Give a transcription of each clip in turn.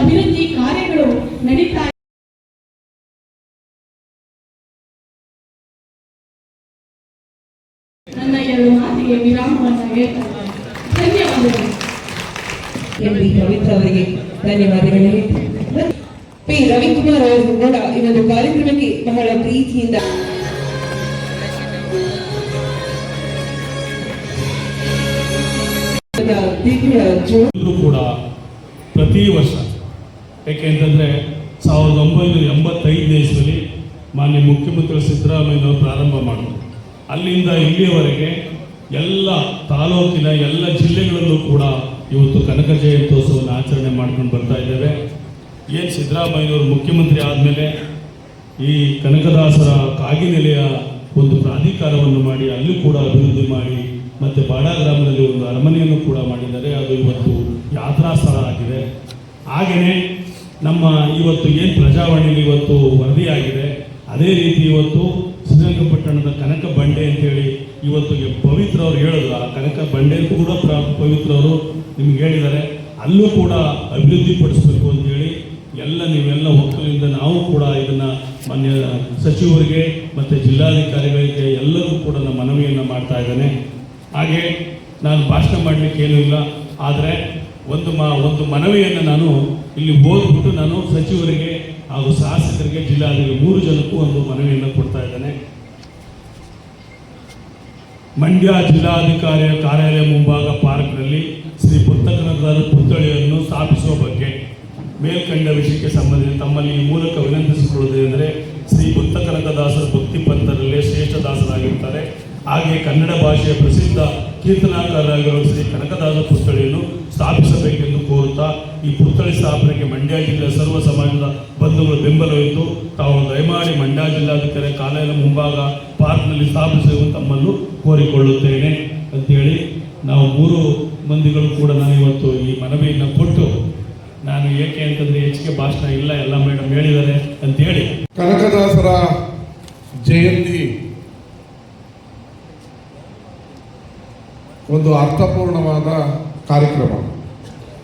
ಅಭಿವೃದ್ಧಿ ಕಾರ್ಯಗಳು ನಡೀತಾ ನನ್ನ ಎರಡು ಮಾತಿಗೆ ವಿರಾಮವನ್ನು ಧನ್ಯವಾದಗಳು. ಎಂ ಅವರಿಗೆ ಧನ್ಯವಾದಗಳು. ಪಿ ರವಿಕುಮಾರ್ ಅವರು ಕೂಡ ಈ ಒಂದು ಕಾರ್ಯಕ್ರಮಕ್ಕೆ ಬಹಳ ಪ್ರೀತಿಯಿಂದ ಕೂಡ ಪ್ರತಿ ವರ್ಷ ಏಕೆಂತಂದರೆ ಸಾವಿರದ ಒಂಬೈನೂರ ಎಂಬತ್ತೈದನೇ ದೇಶದಲ್ಲಿ ಮಾನ್ಯ ಮುಖ್ಯಮಂತ್ರಿ ಸಿದ್ದರಾಮಯ್ಯನವರು ಪ್ರಾರಂಭ ಮಾಡಿದ್ರು. ಅಲ್ಲಿಂದ ಇಲ್ಲಿಯವರೆಗೆ ಎಲ್ಲ ತಾಲೂಕಿನ ಎಲ್ಲ ಜಿಲ್ಲೆಗಳಲ್ಲೂ ಕೂಡ ಇವತ್ತು ಕನಕ ಜಯಂತ್ಯೋತ್ಸವವನ್ನು ಆಚರಣೆ ಮಾಡ್ಕೊಂಡು ಬರ್ತಾ ಇದ್ದೇವೆ. ಏನು ಸಿದ್ದರಾಮಯ್ಯನವರು ಮುಖ್ಯಮಂತ್ರಿ ಆದಮೇಲೆ ಈ ಕನಕದಾಸರ ಕಾಗಿನೆಲೆಯ ಒಂದು ಪ್ರಾಧಿಕಾರವನ್ನು ಮಾಡಿ ಅಲ್ಲೂ ಕೂಡ ಅಭಿವೃದ್ಧಿ ಮಾಡಿ ಮತ್ತು ಬಾಡ ಗ್ರಾಮದಲ್ಲಿ ಒಂದು ಅರಮನೆಯನ್ನು ಕೂಡ ಮಾಡಿದ್ದಾರೆ. ಅದು ಇವತ್ತು ಯಾತ್ರಾ ಸ್ಥಳ ಆಗಿದೆ. ಹಾಗೆಯೇ ನಮ್ಮ ಇವತ್ತು ಏನು ಪ್ರಜಾವಾಣಿಯಲ್ಲಿ ಇವತ್ತು ವರದಿಯಾಗಿದೆ, ಅದೇ ರೀತಿ ಇವತ್ತು ಶ್ರೀರಂಗಪಟ್ಟಣದ ಕನಕ ಬಂಡೆ ಅಂತೇಳಿ ಇವತ್ತು ಪವಿತ್ರ ಅವರು ಹೇಳಿದ್ರು. ಆ ಕನಕ ಬಂಡೆ ಕೂಡ ಪವಿತ್ರ ಅವರು ನಿಮ್ಗೆ ಹೇಳಿದ್ದಾರೆ. ಅಲ್ಲೂ ಕೂಡ ಅಭಿವೃದ್ಧಿ ಪಡಿಸಬೇಕು ಅಂತೇಳಿ ಎಲ್ಲ ನೀವೆಲ್ಲ ಒಕ್ಕಲಿಂದ ನಾವು ಕೂಡ ಇದನ್ನ ಮಾನ್ಯ ಸಚಿವರಿಗೆ ಮತ್ತು ಜಿಲ್ಲಾಧಿಕಾರಿಗಳಿಗೆ ಎಲ್ಲರೂ ಕೂಡ ನಮ್ಮ ಮನವಿಯನ್ನು ಮಾಡ್ತಾ ಇದ್ದೇನೆ. ಹಾಗೆ ನಾನು ಭಾಷಣ ಮಾಡಲಿಕ್ಕೆ ಏನೂ ಇಲ್ಲ. ಆದರೆ ಒಂದು ಮಾ, ಒಂದು ಮನವಿಯನ್ನು ನಾನು ಇಲ್ಲಿ ಓದ್ಬಿಟ್ಟು ನಾನು ಸಚಿವರಿಗೆ ಹಾಗೂ ಶಾಸಕರಿಗೆ, ಜಿಲ್ಲಾಧಿಕಾರಿ ಮೂರು ಜನಕ್ಕೂ ಒಂದು ಮನವಿಯನ್ನು ಕೊಡ್ತಾ ಇದ್ದೇನೆ. ಮಂಡ್ಯ ಜಿಲ್ಲಾಧಿಕಾರಿಯ ಕಾರ್ಯಾಲಯ ಮುಂಭಾಗ ಪಾರ್ಕ್ನಲ್ಲಿ ಶ್ರೀ ಪುಸ್ತಕನಗರ ಪುತ್ಥಳಿಯನ್ನು ಸ್ಥಾಪಿಸುವ ಬಗ್ಗೆ ಮೇಲ್ಕಂಡ ವಿಷಯಕ್ಕೆ ಸಂಬಂಧಿಸಿ ತಮ್ಮಲ್ಲಿ ಈ ಮೂಲಕ ವಿನಂತಿಸಿಕೊಳ್ಳುವುದೇನೆಂದರೆ ಶ್ರೀ ಪುಸ್ತಕನಕದಾಸರ ಭಕ್ತಿ ಪಂಥರಲ್ಲೇ ಶ್ರೇಷ್ಠ ದಾಸರಾಗಿರ್ತಾರೆ. ಹಾಗೆ ಕನ್ನಡ ಭಾಷೆಯ ಪ್ರಸಿದ್ಧ ಕೀರ್ತನಾಕಾರರಾಗಿರುವ ಶ್ರೀ ಕನಕದಾಸ ಪುತ್ಥಳಿಯನ್ನು ಸ್ಥಾಪಿಸಬೇಕೆಂದು ಕೋರುತ್ತಾ ಈ ಪುತ್ಥಳಿ ಸ್ಥಾಪನೆಗೆ ಮಂಡ್ಯ ಜಿಲ್ಲೆಯ ಸರ್ವ ಸಮಾಜದ ಬಂಧುಗಳು ಬೆಂಬಲವಿದ್ದು ತಾವು ದಯಮಾಡಿ ಮಂಡ್ಯ ಜಿಲ್ಲಾಧಿಕಾರಿ ಕಾಲೇಜಿನ ಮುಂಭಾಗ ಪಾರ್ಕ್ನಲ್ಲಿ ಸ್ಥಾಪಿಸಲು ತಮ್ಮನ್ನು ಕೋರಿಕೊಳ್ಳುತ್ತೇನೆ ಅಂತೇಳಿ ನಾವು ಮೂರು ಮಂದಿಗಳು ಕೂಡ ನಾನು ಇವತ್ತು ಈ ಮನವಿಯನ್ನು ಕೊಟ್ಟು ನಾನು ಏಕೆ ಅಂತಂದ್ರೆ ಹೆಚ್ಚಿಗೆ ಭಾಷಣ ಇಲ್ಲ, ಎಲ್ಲ ಮೇಡಮ್ ಹೇಳಿದ್ದಾರೆ ಅಂತೇಳಿ. ಕನಕದಾಸರ ಜಯಂತಿ ಒಂದು ಅರ್ಥಪೂರ್ಣವಾದ ಕಾರ್ಯಕ್ರಮ.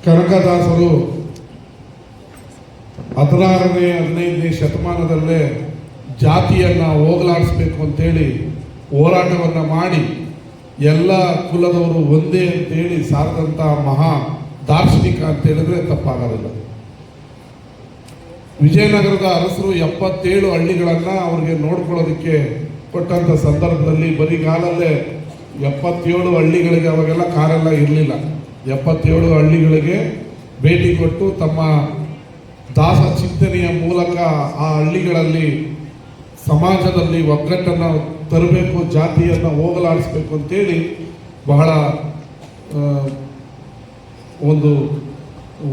ಕನಕದಾಸರು ಹದಿನಾರನೇ, ಹದಿನೈದನೇ ಶತಮಾನದಲ್ಲೇ ಜಾತಿಯನ್ನು ಹೋಗಲಾಡಿಸ್ಬೇಕು ಅಂತೇಳಿ ಹೋರಾಟವನ್ನು ಮಾಡಿ ಎಲ್ಲ ಕುಲದವರು ಒಂದೇ ಅಂತೇಳಿ ಸಾರಿದಂಥ ಮಹಾ ದಾರ್ಶನಿಕ ಅಂತ ಹೇಳಿದ್ರೆ ತಪ್ಪಾಗೋದಿಲ್ಲ. ವಿಜಯನಗರದ ಅರಸರು ಎಪ್ಪತ್ತೇಳು ಹಳ್ಳಿಗಳನ್ನು ಅವ್ರಿಗೆ ನೋಡ್ಕೊಳ್ಳೋದಕ್ಕೆ ಕೊಟ್ಟಂಥ ಸಂದರ್ಭದಲ್ಲಿ ಬರಿಗಾಲಲ್ಲೇ ಎಪ್ಪತ್ತೇಳು ಹಳ್ಳಿಗಳಿಗೆ ಅವಾಗೆಲ್ಲ ಕಾರೆಲ್ಲ ಇರಲಿಲ್ಲ. ಎಪ್ಪತ್ತೇಳು ಹಳ್ಳಿಗಳಿಗೆ ಭೇಟಿ ಕೊಟ್ಟು ತಮ್ಮ ದಾಸ ಚಿಂತನೆಯ ಮೂಲಕ ಆ ಹಳ್ಳಿಗಳಲ್ಲಿ ಸಮಾಜದಲ್ಲಿ ಒಗ್ಗಟ್ಟನ್ನು ತರಬೇಕು, ಜಾತಿಯನ್ನು ಹೋಗಲಾಡಿಸ್ಬೇಕು ಅಂತೇಳಿ ಬಹಳ ಒಂದು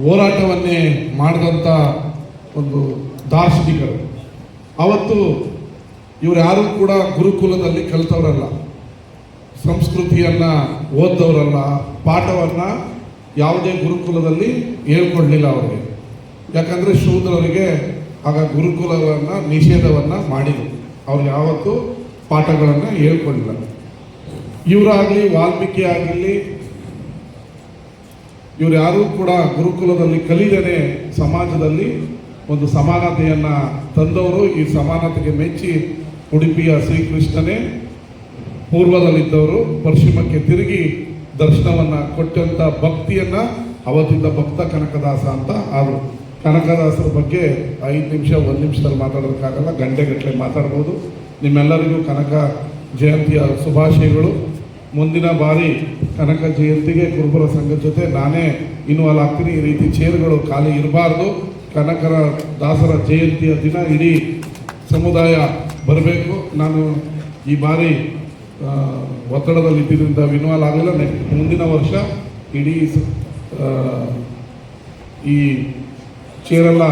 ಹೋರಾಟವನ್ನೇ ಮಾಡಿದಂಥ ಒಂದು ದಾರ್ಶನಿಕರು. ಅವತ್ತು ಇವರು ಯಾರೂ ಕೂಡ ಗುರುಕುಲದಲ್ಲಿ ಕಲಿತವರಲ್ಲ. ಸಂಸ್ಕೃತಿಯನ್ನು ಓದ್ದವರಲ್ಲ ಪಾಠವನ್ನು ಯಾವುದೇ ಗುರುಕುಲದಲ್ಲಿ ಹೇಳ್ಕೊಡ್ಲಿಲ್ಲ ಅವರಿಗೆ. ಯಾಕಂದರೆ ಶೂದ್ರವರಿಗೆ ಆಗ ಗುರುಕುಲಗಳನ್ನು ನಿಷೇಧವನ್ನು ಮಾಡಿದರು. ಅವ್ರು ಯಾವತ್ತೂ ಪಾಠಗಳನ್ನು ಹೇಳ್ಕೊಂಡಿಲ್ಲ ಇವರಾಗಲಿ, ವಾಲ್ಮೀಕಿ ಆಗಲಿ, ಇವ್ರು ಯಾರೂ ಕೂಡ ಗುರುಕುಲದಲ್ಲಿ ಕಲಿದರೆ ಸಮಾಜದಲ್ಲಿ ಒಂದು ಸಮಾನತೆಯನ್ನು ತಂದವರು. ಈ ಸಮಾನತೆಗೆ ಮೆಚ್ಚಿ ಉಡುಪಿಯ ಶ್ರೀಕೃಷ್ಣನೇ ಪೂರ್ವದಲ್ಲಿದ್ದವರು ಪಶ್ಚಿಮಕ್ಕೆ ತಿರುಗಿ ದರ್ಶನವನ್ನು ಕೊಟ್ಟಂಥ ಭಕ್ತಿಯನ್ನು ಅವತ್ತಿದ್ದ ಭಕ್ತ ಕನಕದಾಸ ಅಂತ ಆದರು. ಕನಕದಾಸರ ಬಗ್ಗೆ ಐದು ನಿಮಿಷ, ಒಂದು ನಿಮಿಷದಲ್ಲಿ ಮಾತಾಡೋದಕ್ಕಾಗಲ್ಲ, ಗಂಟೆಗಟ್ಟಲೆ ಮಾತಾಡ್ಬೋದು. ನಿಮ್ಮೆಲ್ಲರಿಗೂ ಕನಕ ಜಯಂತಿಯ ಶುಭಾಶಯಗಳು. ಮುಂದಿನ ಬಾರಿ ಕನಕ ಜಯಂತಿಗೆ ಕುರುಬರ ಸಂಘದ ಜೊತೆ ನಾನೇ ಇನ್ವಾಲ್ವ್ ಆಗ್ತೀನಿ. ಈ ರೀತಿ ಚೇರ್ಗಳು ಖಾಲಿ ಇರಬಾರ್ದು. ಕನಕರ ದಾಸರ ಜಯಂತಿಯ ದಿನ ಇಡೀ ಸಮುದಾಯ ಬರಬೇಕು. ನಾನು ಈ ಬಾರಿ ಒತ್ತಡದಲ್ಲಿ ಇದ್ದಿದ್ದರಿಂದ ವಿನ್ವಾಲ್ ಆಗಲಿಲ್ಲ. ನೆಕ್ಸ್ಟ್ ಮುಂದಿನ ವರ್ಷ ಇಡೀ ಈ ಚೇರೆಲ್ಲ